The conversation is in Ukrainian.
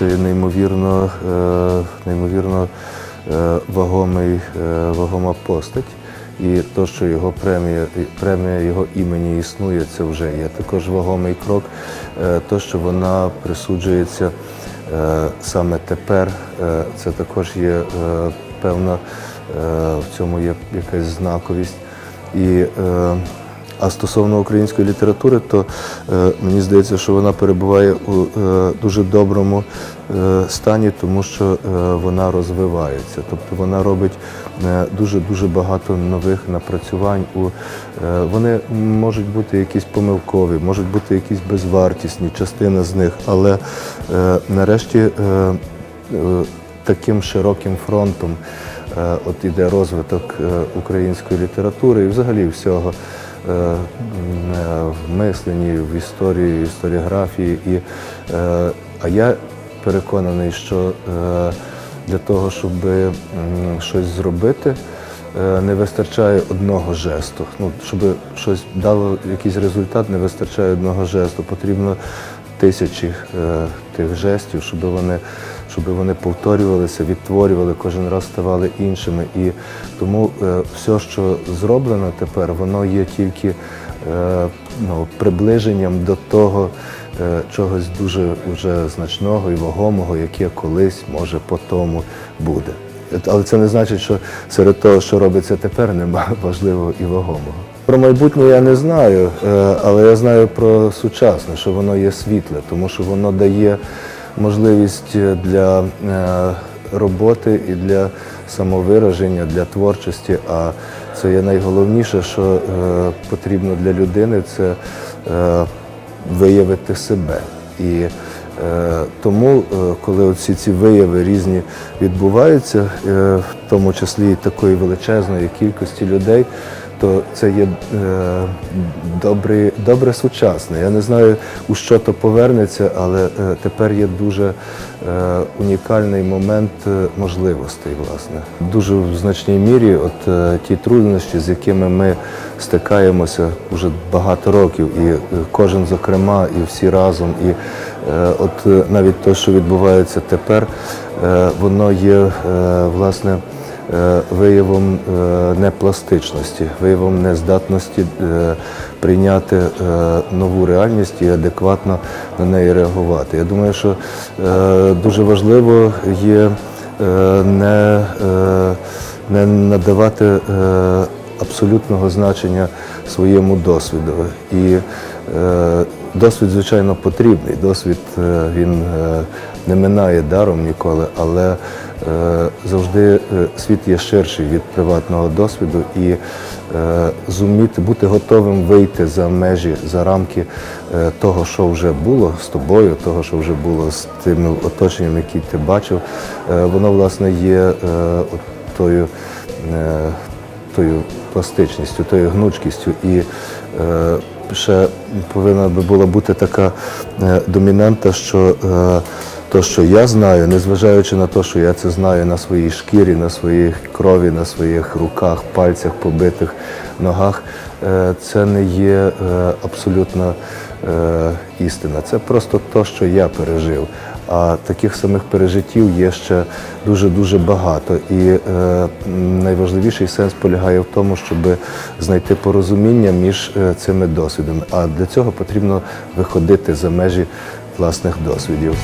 це неймовірно, е, неймовірно е, вагомий, е, вагома постать. І то, що його премія, премія його імені існує, це вже є також вагомий крок. То, що вона присуджується саме тепер, це також є певна, в цьому є якась знаковість. І а стосовно української літератури, то е, мені здається, що вона перебуває у е, дуже доброму е, стані, тому що вона розвивається. Тобто вона робить е, дуже дуже багато нових напрацювань. Вони можуть бути якісь помилкові, можуть бути якісь безвартісні, частина з них, але нарешті таким широким фронтом. От іде розвиток української літератури і взагалі всього в мисленні, в історії, в історіографії. І, е, а я переконаний, що е, для того, щоб щось зробити, е, не вистачає одного жесту. Ну, щоб щось дало якийсь результат, не вистачає одного жесту. Потрібно тисячі е, тих жестів, щоб вони, щоб вони повторювалися, відтворювали, кожен раз ставали іншими. І тому е, все, що зроблено тепер, воно є тільки е, ну, приближенням до того е, чогось дуже вже значного і вагомого, яке колись, може, по тому буде. Але це не значить, що серед того, що робиться тепер, немає важливого і вагомого. Про майбутнє я не знаю, е, але я знаю про сучасне, що воно є світле, тому що воно дає можливість для е, роботи і для самовираження, для творчості. А це є найголовніше, що е, потрібно для людини, це е, виявити себе. І Е, Тому, е, коли ці ці вияви різні відбуваються, е, в тому числі і такої величезної кількості людей, то це є е, добре, добре сучасне. Я не знаю, у що то повернеться, але е, тепер є дуже е, унікальний момент можливостей, власне. Дуже в значній мірі, от ті труднощі, з якими ми стикаємося вже багато років, і кожен зокрема, і всі разом. І от навіть те, що відбувається тепер, воно є власне виявом е, непластичності, виявом нездатності е, прийняти е, нову реальність і адекватно на неї реагувати. Я думаю, що е, дуже важливо є е, не, е, не надавати е, абсолютного значення своєму досвіду. І е, досвід, звичайно, потрібний. Досвід е, він е, не минає даром ніколи, але е, завжди е, світ є ширший від приватного досвіду і е, зуміти бути готовим вийти за межі, за рамки того, що вже було з тобою, того, що вже було з тим оточенням, які ти бачив, воно власне є тою. тою пластичністю, тою гнучкістю. І е, ще повинна би була бути така е, домінанта, що е, то, що я знаю, незважаючи на те, що я це знаю на своїй шкірі, на своїй крові, на своїх руках, пальцях, побитих ногах, е, це не є е, абсолютна е, істина. Це просто те, що я пережив. А таких самих пережиттів є ще дуже-дуже багато. І е, найважливіший сенс полягає в тому, щоб знайти порозуміння між цими досвідами. А для цього потрібно виходити за межі власних досвідів.